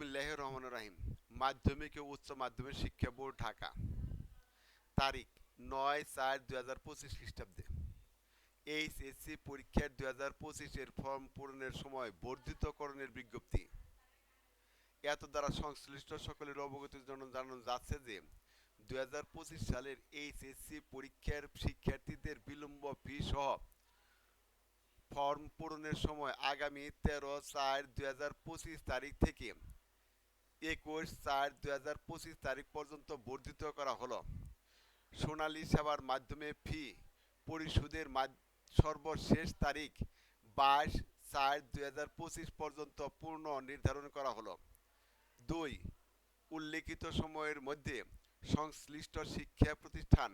বিসমিল্লাহ রহমান রাহিম। মাধ্যমিক ও উচ্চ মাধ্যমিক শিক্ষা বোর্ড, ঢাকা। তারিখ, নয় চার দুই হাজার পঁচিশ খ্রিস্টাব্দে। এইচএসসি পরীক্ষার দুই হাজার পঁচিশের ফর্ম পূরণের সময় বর্ধিতকরণের বিজ্ঞপ্তি। এত দ্বারা সংশ্লিষ্ট সকলের অবগতির জন্য জানানো যাচ্ছে যে, দুই হাজার পঁচিশ সালের এইচএসসি পরীক্ষার শিক্ষার্থীদের বিলম্ব ফি সহ ফর্ম পূরণের সময় আগামী তেরো চার দুই তারিখ থেকে একুশ চার দুই হাজার পঁচিশ তারিখ পর্যন্ত বর্ধিত করা হলো। সোনালী সেবার মাধ্যমে ফি পরিশোধের সর্বশেষ তারিখ বাইশ চার দুই হাজার পঁচিশ পর্যন্ত পূর্ণ নির্ধারণ করা হলো। দুই, উল্লেখিত সময়ের মধ্যে সংশ্লিষ্ট শিক্ষা প্রতিষ্ঠান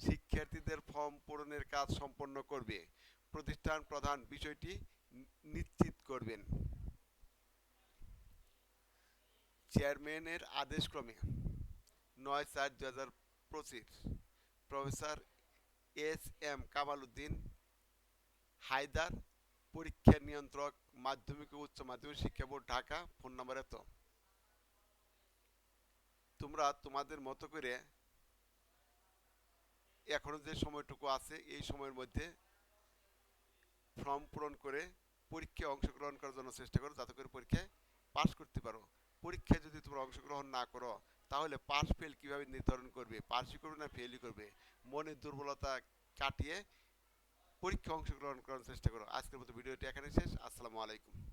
শিক্ষার্থীদের ফর্ম পূরণের কাজ সম্পন্ন করবে। প্রতিষ্ঠান প্রধান বিষয়টি নিশ্চিত করবেন। চেয়ারম্যানের আদেশক্রমে নয় চার দু হাজার পঁচিশ professor S M Kamal Uddin Haider পরীক্ষা নিয়ন্ত্রক মাধ্যমিক উচ্চ মাধ্যমিক শিক্ষা বোর্ড ঢাকা ফোন নাম্বার এত। তোমরা তোমাদের মতো করে এখনও যে সময়টুকু আছে, এই সময়ের মধ্যে ফর্ম পূরণ করে পরীক্ষায় অংশগ্রহণ করার জন্য চেষ্টা করো, যাতে করে পরীক্ষায় পাশ করতে পারো। পরীক্ষায় যদি তোমরা অংশগ্রহণ না করো, তাহলে পাস ফেল কীভাবে নির্ধারণ করবে? পাসই করবে না ফেলই করবে? মনের দুর্বলতা কাটিয়ে পরীক্ষা অংশগ্রহণ করার চেষ্টা করো। আজকের মতো ভিডিওটি এখানে শেষ। আসসালামু আলাইকুম।